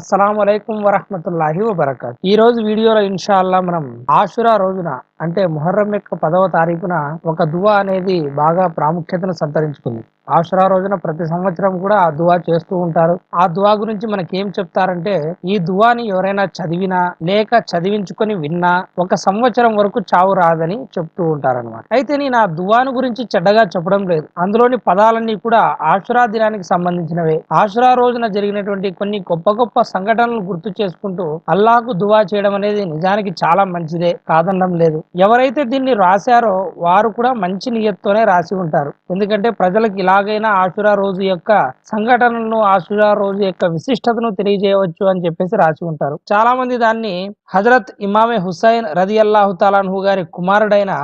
అస్సలం అయికం వరహమతుల్లాహి వబర్కాత్. ఈ రోజు వీడియోలో ఇన్షాల్లా మనం ఆషురా రోజున అంటే ముహర్రం యొక్క పదవ తారీఖున ఒక దువా అనేది బాగా ప్రాముఖ్యతను సంతరించుకుంది. ఆషురా రోజున ప్రతి సంవత్సరం కూడా ఆ దువా చేస్తూ ఉంటారు. ఆ దువా గురించి మనకి ఏం చెప్తారంటే ఈ దువాని ఎవరైనా చదివినా లేక చదివించుకొని విన్నా ఒక సంవత్సరం వరకు చావు రాదని చెప్తూ ఉంటారన్నమాట. అయితే నేను ఆ దువాను గురించి చెడ్డగా చెప్పడం లేదు. అందులోని పదాలన్నీ కూడా ఆషురా దినానికి సంబంధించినవే. ఆషురా రోజున జరిగినటువంటి కొన్ని గొప్ప గొప్ప సంఘటనలు గుర్తు చేసుకుంటూ అల్లాహకు దువా చేయడం అనేది నిజానికి చాలా మంచిదే కాదనడం లేదు. ఎవరైతే దీన్ని రాశారో వారు కూడా మంచి నియత్తోనే రాసి ఉంటారు. ఎందుకంటే ప్రజలకు ఇలా ఇలాగైనా ఆషురా రోజు యొక్క సంఘటనలను ఆషురా రోజు యొక్క విశిష్టతను తెలియజేయవచ్చు అని చెప్పేసి రాసి ఉంటారు. చాలా మంది దాన్ని హజరత్ ఇమామే హుసైన్ రది అల్లాహు తాలాన్హు గారి కుమారుడైన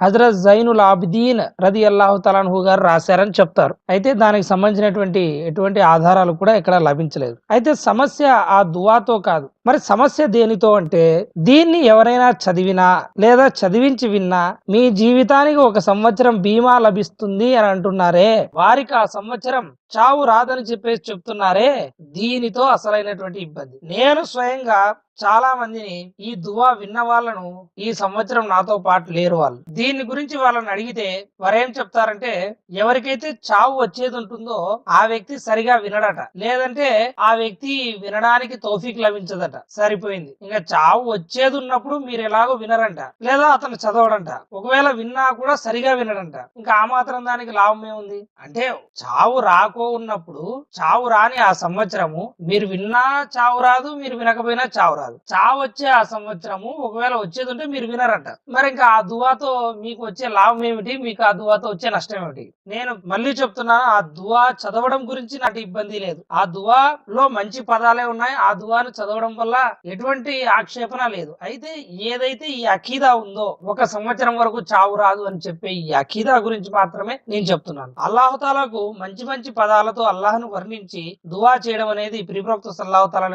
హజరత్ జైనుల్ ఆబిదీన్ రది అల్లాహు తలాన్హు గారు రాశారని చెప్తారు. అయితే దానికి సంబంధించినటువంటి ఎటువంటి ఆధారాలు కూడా ఇక్కడ లభించలేదు. అయితే సమస్య ఆ దువాతో కాదు. మరి సమస్య దేనితో అంటే దీన్ని ఎవరైనా చదివినా లేదా చదివించి విన్నా మీ జీవితానికి ఒక సంవత్సరం బీమా లభిస్తుంది అని అంటున్నారే. వారికి ఆ సంవత్సరం చావు రాదని చెప్పేసి చెప్తున్నారే. దీనితో అసలైనటువంటి ఇబ్బంది. నేను స్వయంగా చాలా మందిని ఈ దువా విన్న వాళ్ళను ఈ సంవత్సరం నాతో పాటు లేరు వాళ్ళు. దీని గురించి వాళ్ళని అడిగితే వారేం చెప్తారంటే ఎవరికైతే చావు వచ్చేది ఉంటుందో ఆ వ్యక్తి సరిగా వినడట. లేదంటే ఆ వ్యక్తి వినడానికి తోఫీక్ లభించదట. సరిపోయింది. ఇంకా చావు వచ్చేది ఉన్నప్పుడు మీరు ఎలాగో వినరంట. లేదా అతను చదవడంట. ఒకవేళ విన్నా కూడా సరిగా వినడంట. ఇంకా ఆ మాత్రం దానికి లాభం ఏముంది? అంటే చావు రాకో ఉన్నప్పుడు చావు రాని ఆ సంవత్సరము మీరు విన్నా చావు రాదు మీరు వినకపోయినా చావు రాదు. చావు వచ్చే ఆ సంవత్సరము ఒకవేళ వచ్చేది ఉంటే మీరు వినరంట. మరి ఇంకా ఆ దువాతో మీకు వచ్చే లాభం ఏమిటి? మీకు ఆ దువాతో వచ్చే నష్టం ఏమిటి? నేను మళ్ళీ చెప్తున్నాను ఆ దువా చదవడం గురించి నాకు ఇబ్బంది లేదు. ఆ దువాలో మంచి పదాలే ఉన్నాయి. ఆ దువాను చదవడం వల్ల ఎటువంటి ఆక్షేపణ లేదు. అయితే ఏదైతే ఈ అఖీదా ఉందో ఒక సంవత్సరం వరకు చావు రాదు అని చెప్పే ఈ అఖీదా గురించి మాత్రమే నేను చెప్తున్నాను. అల్లాహతాలకు మంచి మంచి పదాలతో అల్లాహను వర్ణించి దువా చేయడం అనేది ప్రిప్రవక్త సల్లాహతాల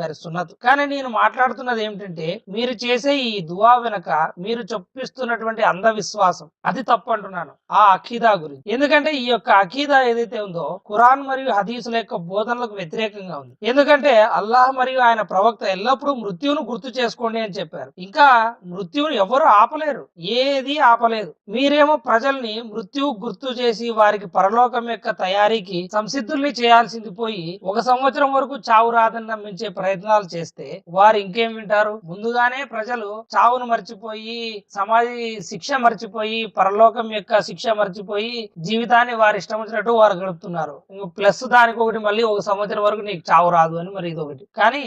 గారి సున్నతు. కానీ నేను మాట్లాడుతున్నది ఏమిటంటే మీరు చేసే ఈ దువా వెనక మీరు చొప్పిస్తున్నటువంటి అంధవిశ్వాసం. అది తప్పు అంటున్నాను ఆ అఖీదా గురించి. ఎందుకంటే ఈ యొక్క అఖీదా ఏదైతే ఉందో ఖురాన్ మరియు హదీసుల యొక్క బోధనలకు వ్యతిరేకంగా ఉంది. ఎందుకంటే అల్లాహ్ మరియు ఆయన ప్రవక్త ఎల్లప్పుడూ మృత్యువును గుర్తు చేసుకోండి అని చెప్పారు. ఇంకా మృత్యువును ఎవరు ఆపలేరు. ఏది ఆపలేదు. మీరేమో ప్రజల్ని మృత్యువు గుర్తు చేసి వారికి పరలోకం యొక్క తయారీకి సంసిద్ధుల్ని చేయాల్సింది పోయి ఒక సంవత్సరం వరకు చావు రాదని నమ్మించే ప్రయత్నాలు చేస్తే వారు ఇంకేం వింటారు? ముందుగానే ప్రజలు చావును మర్చిపోయి సమాధి శిక్ష మర్చిపోయి పరలోకం యొక్క శిక్ష మర్చిపోయి జీవితాన్ని వారి ఇష్టం వచ్చినట్టు వారు గడుపుతున్నారు. ప్లస్ దానికి ఒకటి మళ్ళీ ఒక సంవత్సరం వరకు నీకు చావు రాదు అని మరి ఇది ఒకటి కానీ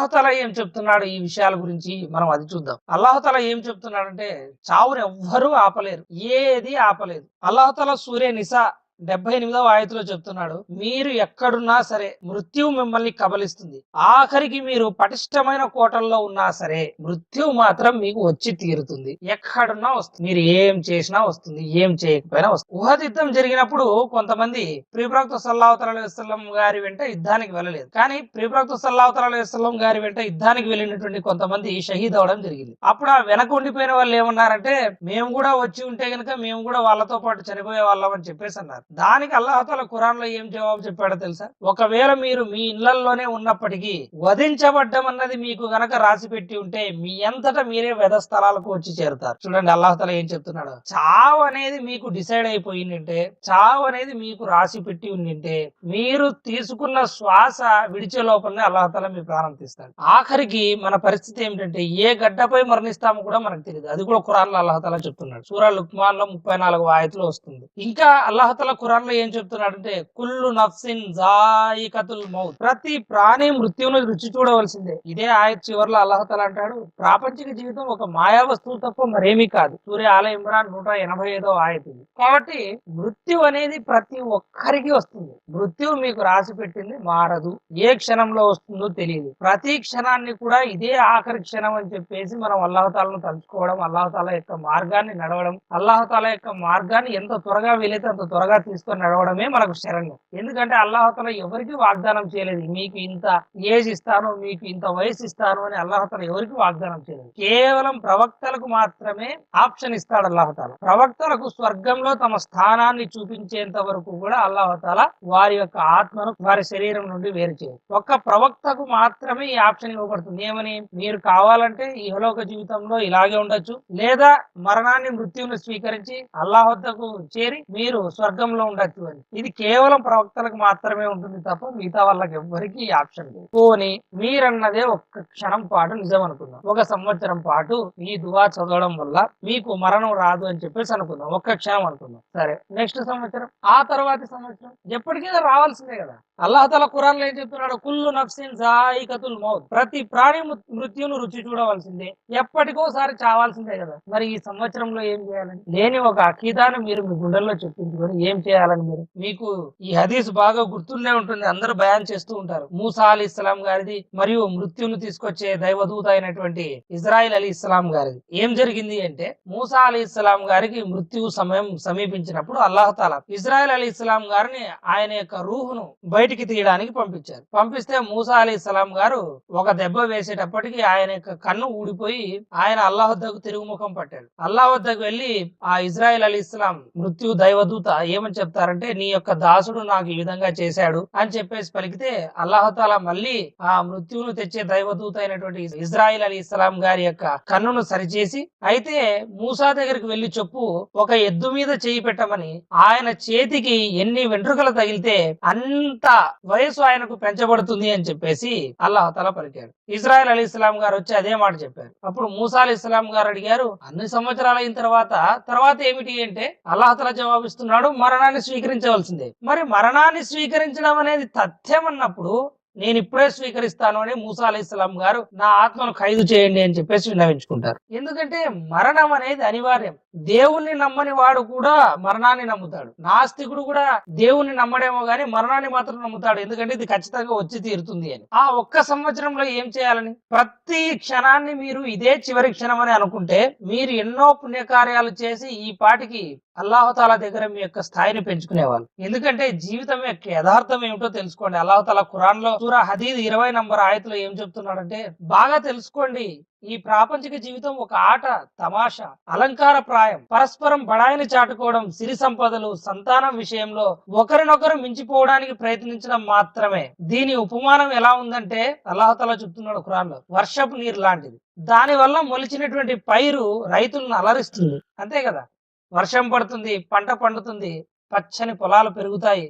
అల్లాహతల ఏం చెప్తున్నాడు ఈ విషయాల గురించి మనం అది చూద్దాం. అల్లాహతల ఏం చెప్తున్నాడంటే చావును ఎవ్వరూ ఆపలేరు. ఏది ఆపలేదు. అల్లాహతల సూర్య నిసా డెబ్బై ఎనిమిదవ ఆయతిలో చెప్తున్నాడు మీరు ఎక్కడున్నా సరే మృత్యువు మిమ్మల్ని కబలిస్తుంది. ఆఖరికి మీరు పటిష్టమైన కోటల్లో ఉన్నా సరే మృత్యువు మాత్రం మీకు వచ్చి తీరుతుంది. ఎక్కడున్నా వస్తుంది. మీరు ఏం చేసినా వస్తుంది. ఏం చేయకపోయినా వస్తుంది. ఉహద్ జరిగినప్పుడు కొంతమంది ప్రియప్రవక్త సల్లాహతల గారి వెంట యుద్ధానికి వెళ్ళలేదు. కానీ ప్రియప్రవక్త సల్లాహతల గారి వెంట యుద్ధానికి వెళ్ళినటువంటి కొంతమంది షహీద్ అవడం జరిగింది. అప్పుడు ఆ వెనక ఉండిపోయిన వాళ్ళు ఏమన్నారంటే మేము కూడా వచ్చి ఉంటే గనక మేము కూడా వాళ్ళతో పాటు చనిపోయే వాళ్ళం అని చెప్పేసి అన్నారు. దానికి అల్లాహతల ఖురాన్లో ఏం జవాబు చెప్పాడో తెలుసా? ఒకవేళ మీరు మీ ఇళ్ళలోనే ఉన్నప్పటికీ వధించబడ్డం అన్నది మీకు గనక రాసి పెట్టి ఉంటే మీ అంతటా మీరే వెధ స్థలాలకు వచ్చి చేరుతారు. చూడండి అల్లాహతాల ఏం చెప్తున్నాడు? చావు అనేది మీకు డిసైడ్ అయిపోయిందంటే చావు అనేది మీకు రాసి పెట్టి ఉండింటే మీరు తీసుకున్న శ్వాస విడిచే లోపలనే అల్లాహతాల మీ ప్రాణం తీస్తాడు. ఆఖరికి మన పరిస్థితి ఏమిటంటే ఏ గడ్డపై మరణిస్తామో కూడా మనకు తెలియదు అది కూడా ఖురాన్లో చెప్తున్నాడు. సూర్య లుక్మాన్లో ముప్పై నాలుగు వాయితలు వస్తుంది. ఇంకా అల్లాహతల ఖురాన్లో ఏం చెప్తున్నాడంటే కుల్లు నఫ్సిన్ జాయికతుల్ మౌత్. ప్రతి ప్రాణి మృత్యువును రుచి చూడవలసిందే. ఇదే ఆయత్ చివరిలో అల్లాహతాల అంటాడు ప్రాపంచిక జీవితం ఒక మాయా వస్తువు తప్ప మరేమీ కాదు. సూర్య ఆలయ ఇమ్రాన్ నూట ఎనభై ఐదో ఆయతుంది కాబట్టి మృత్యు అనేది ప్రతి ఒక్కరికి వస్తుంది. మృత్యు మీకు రాసి పెట్టింది మారదు. ఏ క్షణంలో వస్తుందో తెలియదు. ప్రతి క్షణాన్ని కూడా ఇదే ఆఖరి క్షణం అని చెప్పేసి మనం అల్లాహతాలను తలుచుకోవడం అల్లహతాల యొక్క మార్గాన్ని నడవడం అల్లహతాల యొక్క మార్గాన్ని ఎంత త్వరగా వీలైతే అంత త్వరగా తీసుకొని నడవడమే మనకు శరణ్యం. ఎందుకంటే అల్లాహతల ఎవరికి వాగ్దానం చేయలేదు. మీకు ఇంత ఏజ్ ఇస్తాను మీకు ఇంత వయసు ఇస్తాను అని అల్లాహతల ఎవరికి వాగ్దానం చేయలేదు. కేవలం ప్రవక్తలకు మాత్రమే ఆప్షన్ ఇస్తాడు అల్లాహతాల. ప్రవక్తలకు స్వర్గంలో తమ స్థానాన్ని చూపించేంత వరకు కూడా అల్లాహతాల వారి యొక్క ఆత్మను వారి శరీరం నుండి వేరు చేయదు ఒక్క ప్రవక్తకు మాత్రమే ఈ ఆప్షన్ ఇవ్వబడుతుంది. ఏమని? మీరు కావాలంటే ఈ ఇహలోక జీవితంలో ఇలాగే ఉండొచ్చు. లేదా మరణాన్ని మృత్యువును స్వీకరించి అల్లాహద్దకు చేరి మీరు స్వర్గంలో ఉండొచ్చు అని. ఇది కేవలం ప్రవక్తలకు మాత్రమే ఉంటుంది తప్ప మిగతా వాళ్ళకి ఎవ్వరికి ఈ ఆప్షన్ లేదు. పోని మీరన్నదే ఒక్క క్షణం పాటు నిజం అనుకుందాం ఒక సంవత్సరం పాటు ఈ దువా చదవడం వల్ల మీకు మరణం రాదు అని చెప్పేసి అనుకుందాం. ఒక్క క్షణం అనుకుందాం. సరే నెక్స్ట్ సంవత్సరం. ఆ తర్వాతి సంవత్సరం. ఎప్పటికైనా రావాల్సిందే కదా. అల్లాహతల ఖురాన్లో ఏం చెప్తున్నాడు? కుల్లు నఫ్సిన్ జాయికతుల్ మౌత్. ప్రతి ప్రాణి మృత్యును రుచి చూడవలసిందే. ఎప్పటికోసారి చావాల్సిందే కదా. మరి ఈ సంవత్సరంలో ఏం చేయాలని లేని ఒక అకీదాను మీరు మీ గుండెల్లో చెప్పించుకొని ఏం చేయాలని మీరు. మీకు ఈ హదీస్ బాగా గుర్తుండే ఉంటుంది. అందరూ బయాన్ చేస్తూ ఉంటారు. మూసా అలీ ఇస్లాం గారిది మరియు మృత్యును తీసుకొచ్చే దైవదూత అయినటువంటి ఇజ్రాయిల్ అలీ ఇస్లాం గారిది. ఏం జరిగింది అంటే మూసా అలీ ఇస్లాం గారికి మృత్యు సమయం సమీపించినప్పుడు అల్లాహతాల ఇజ్రాయిల్ అలీ ఇస్లాం గారిని ఆయన యొక్క రూహును బయటికి తీయడానికి పంపించారు. పంపిస్తే మూసా అలీ ఇస్లాం గారు ఒక దెబ్బ వేసేటప్పటికి ఆయన యొక్క కన్ను ఊడిపోయి ఆయన అల్లాహ్ వద్దకు తిరుగుముఖం పట్టాడు. అల్లాహ్ వద్దకు వెళ్ళి ఆ ఇజ్రాయెల్ అలీ ఇస్లాం మృత్యు దైవదూత ఏమని చెప్తారంటే నీ యొక్క దాసుడు నాకు ఈ విధంగా చేశాడు అని చెప్పేసి పలికితే అల్లాహతాల మళ్ళీ ఆ మృత్యువును తెచ్చే దైవదూత అయినటువంటి ఇజ్రాయిల్ అలీ ఇస్లాం గారి యొక్క కన్నును సరిచేసి అయితే మూసా దగ్గరికి వెళ్ళి చెప్పు ఒక ఎద్దు మీద చేయి పెట్టమని ఆయన చేతికి ఎన్ని వెంట్రుకలు తగిలితే అంత వయసు ఆయనకు పెంచబడుతుంది అని చెప్పేసి అల్లాహతల పలికాడు ఇజ్రాయెల్ అలీ ఇస్లాం గారు వచ్చి అదే మాట చెప్పారు. అప్పుడు మూసా అలీ ఇస్లాం గారు అడిగారు అన్ని సంవత్సరాలు అయిన తర్వాత తర్వాత ఏమిటి? అంటే అల్లాహతల జవాబిస్తున్నాడు మరణాన్ని స్వీకరించవలసిందే. మరి మరణాన్ని స్వీకరించడం అనేది తథ్యం అన్నప్పుడు నేను ఇప్పుడే స్వీకరిస్తాను అని మూసా అలీ ఇస్లాం గారు నా ఆత్మను ఖైదు చేయండి అని చెప్పేసి విన్నవించుకుంటారు. ఎందుకంటే మరణం అనేది అనివార్యం. దేవుణ్ణి నమ్మని వాడు కూడా మరణాన్ని నమ్ముతాడు. నాస్తికుడు కూడా దేవుణ్ణి నమ్మడేమో గాని మరణాన్ని మాత్రం నమ్ముతాడు. ఎందుకంటే ఇది ఖచ్చితంగా వచ్చి తీరుతుంది అని. ఆ ఒక్క సంవత్సరంలో ఏం చేయాలని? ప్రతి క్షణాన్ని మీరు ఇదే చివరి క్షణం అని అనుకుంటే మీరు ఎన్నో పుణ్యకార్యాలు చేసి ఈ పాటికి అల్లాహతాల దగ్గర మీ యొక్క స్థాయిని పెంచుకునేవాళ్ళు. ఎందుకంటే జీవితం యొక్క యథార్థం ఏమిటో తెలుసుకోండి. అల్లాహతాల ఖురాన్లో సూరా హదీద్ ఇరవై నంబర్ ఆయతలో ఏం చెప్తున్నాడంటే బాగా తెలుసుకోండి. ఈ ప్రాపంచిక జీవితం ఒక ఆట తమాషా అలంకార ప్రాయం. పరస్పరం బడాయిని చాటుకోవడం సిరి సంపదలు సంతానం విషయంలో ఒకరినొకరు మించిపోవడానికి ప్రయత్నించడం మాత్రమే. దీని ఉపమానం ఎలా ఉందంటే అల్లాహతల చెప్తున్నాడు ఖురాన్లో వర్షపు నీరు లాంటిది. దాని వల్ల మొలిచినటువంటి పైరు రైతులను అలరిస్తుంది. అంతే కదా? వర్షం పడుతుంది పంట పండుతుంది పచ్చని పొలాలు పెరుగుతాయి.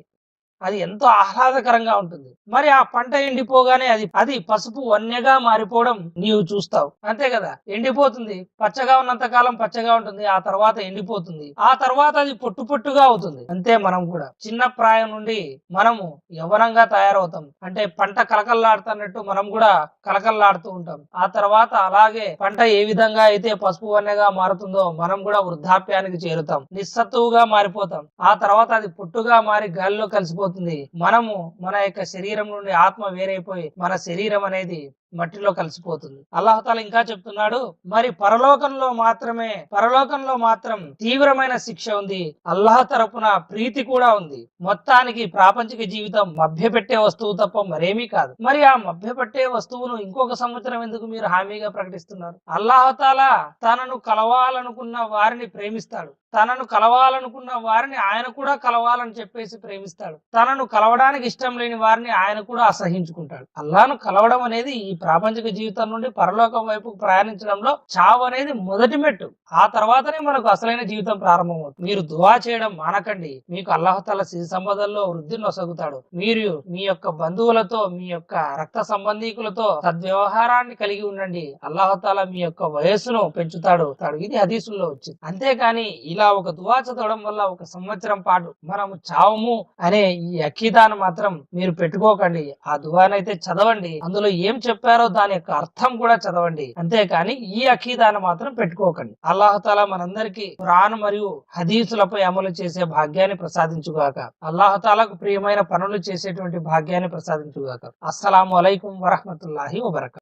అది ఎంతో ఆహ్లాదకరంగా ఉంటుంది. మరి ఆ పంట ఎండిపోగానే అది అది పసుపు వన్యగా మారిపోవడం నీవు చూస్తావు. అంతే కదా? ఎండిపోతుంది. పచ్చగా ఉన్నంత కాలం పచ్చగా ఉంటుంది. ఆ తర్వాత ఎండిపోతుంది. ఆ తర్వాత అది పొట్టు పొట్టుగా అవుతుంది. అంతే మనం కూడా. చిన్న ప్రాయం నుండి మనము యవనంగా తయారవుతాం. అంటే పంట కలకల్లాడుతున్నట్టు మనం కూడా కలకల్లాడుతూ ఉంటాం. ఆ తర్వాత అలాగే పంట ఏ విధంగా అయితే పసుపు వన్యగా మారుతుందో మనం కూడా వృద్ధాప్యానికి చేరుతాం. నిస్సత్తువుగా మారిపోతాం. ఆ తర్వాత అది పొట్టుగా మారి గాలిలో కలిసిపోతుంది. మనము మన యొక్క శరీరం నుండి ఆత్మ వేరైపోయి మన శరీరం అనేది మట్టిలో కలిసిపోతుంది. అల్లాహతాల ఇంకా చెప్తున్నాడు మరి పరలోకంలో మాత్రమే పరలోకంలో మాత్రం తీవ్రమైన శిక్ష ఉంది. అల్లాహ్ తరపున ప్రీతి కూడా ఉంది. మొత్తానికి ప్రాపంచిక జీవితం మభ్యపెట్టే వస్తువు తప్ప మరేమీ కాదు. మరి ఆ మభ్యపెట్టే వస్తువును ఇంకొక సంవత్సరం ఎందుకు మీరు హామీగా ప్రకటిస్తున్నారు? అల్లాహతాల తనను కలవాలనుకున్న వారిని ప్రేమిస్తాడు. తనను కలవాలనుకున్న వారిని ఆయన కూడా కలవాలని చెప్పేసి ప్రేమిస్తాడు. తనను కలవడానికి ఇష్టం లేని వారిని ఆయన కూడా అసహించుకుంటాడు. అల్లాను కలవడం అనేది ఈ ప్రాపంచిక జీవితం నుండి పరలోకం వైపు ప్రయాణించడంలో చావు అనేది మొదటి మెట్టు. ఆ తర్వాతనే మనకు అసలైన జీవితం ప్రారంభమవుతుంది. మీరు దువా చేయడం మానకండి. మీకు అల్లాహతాల సిరి సంపదల్లో వృద్ధిని నొసగుతాడు. మీరు మీ యొక్క బంధువులతో మీ యొక్క రక్త సంబంధీకులతో సద్వ్యవహారాన్ని కలిగి ఉండండి. అల్లాహతాల మీ యొక్క వయస్సును పెంచుతాడు. తాడు. ఇది హదీసుల్లో వచ్చింది. అంతేకాని ఇలా ఒక దువా చదవడం వల్ల ఒక సంవత్సరం పాటు మనము చావము అనే ఈ అకీదాను మాత్రం మీరు పెట్టుకోకండి. ఆ దువానైతే చదవండి. అందులో ఏం చెప్పారు? దాని యొక్క అర్థం కూడా చదవండి. అంతేకాని ఈ అఖీదాన్ని మాత్రం పెట్టుకోకండి. అల్లాహతాలా మనందరికీ ఖురాన్ మరియు హదీసులపై అమలు చేసే భాగ్యాన్ని ప్రసాదించుగాక. అల్లాహతాలకు ప్రియమైన పనులు చేసేటువంటి భాగ్యాన్ని ప్రసాదించుగాక. అస్సలాము అలైకుం వరహమతుల్లాహి వబరక